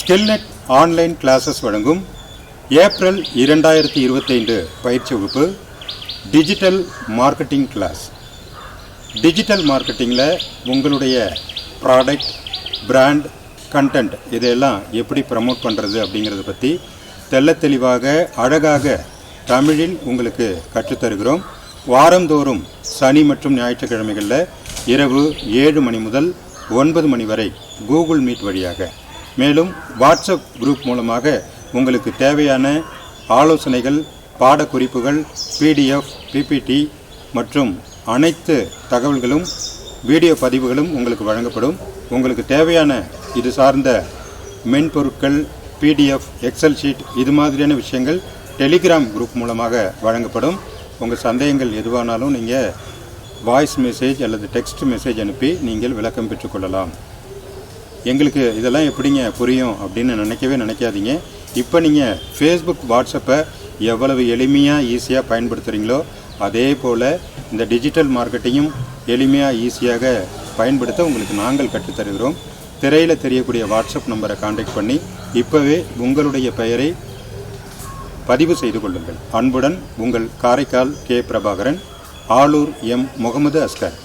ஸ்கில்நெட் online classes வழங்கும் April இரண்டாயிரத்தி இருபத்தைந்து பயிற்சி வகுப்பு டிஜிட்டல் மார்க்கெட்டிங் கிளாஸ் டிஜிட்டல் மார்க்கெட்டிங்கில் உங்களுடைய ப்ராடக்ட் பிராண்ட் கண்டென்ட் இதையெல்லாம் எப்படி ப்ரமோட் பண்ணுறது அப்படிங்கிறத பற்றி தெல்ல தெளிவாக அழகாக தமிழில் உங்களுக்கு கற்றுத்தருகிறோம். வாரந்தோறும் சனி மற்றும் ஞாயிற்றுக்கிழமைகளில் இரவு ஏழு மணி முதல் ஒன்பது மணி வரை கூகுள் மீட் வழியாக. மேலும் வாட்ஸ்அப் குரூப் மூலமாக உங்களுக்கு தேவையான ஆலோசனைகள் பாடக்குறிப்புகள் பிடிஎஃப் பிபிடி மற்றும் அனைத்து தகவல்களும் வீடியோ பதிவுகளும் உங்களுக்கு வழங்கப்படும். உங்களுக்கு தேவையான இது சார்ந்த மென்பொருட்கள் பிடிஎஃப் எக்ஸல் ஷீட் இது மாதிரியான விஷயங்கள் டெலிகிராம் குரூப் மூலமாக வழங்கப்படும். உங்கள் சந்தேகங்கள் எதுவானாலும் நீங்கள் வாய்ஸ் மெசேஜ் அல்லது டெக்ஸ்ட் மெசேஜ் அனுப்பி நீங்கள் விளக்கம் பெற்றுக்கொள்ளலாம் எங்களுக்கு இதெல்லாம் எப்படிங்க புரியும் அப்படின்னு நினைக்கவே நினைக்காதீங்க. இப்போ நீங்கள் ஃபேஸ்புக் வாட்ஸ்அப்பை எவ்வளவு எளிமையாக ஈஸியாக பயன்படுத்துகிறீங்களோ அதே போல் இந்த டிஜிட்டல் மார்க்கெட்டையும் எளிமையாக ஈஸியாக பயன்படுத்த உங்களுக்கு நாங்கள் கற்றுத்தருகிறோம். திரையில் தெரியக்கூடிய வாட்ஸ்அப் நம்பரை காண்டாக்ட் பண்ணி இப்போவே உங்களுடைய பெயரை பதிவு செய்து கொள்ளுங்கள். அன்புடன் உங்கள் காரைக்கால் கே. பிரபாகரன் ஆலூர் எம். முகமது அஸ்கர்.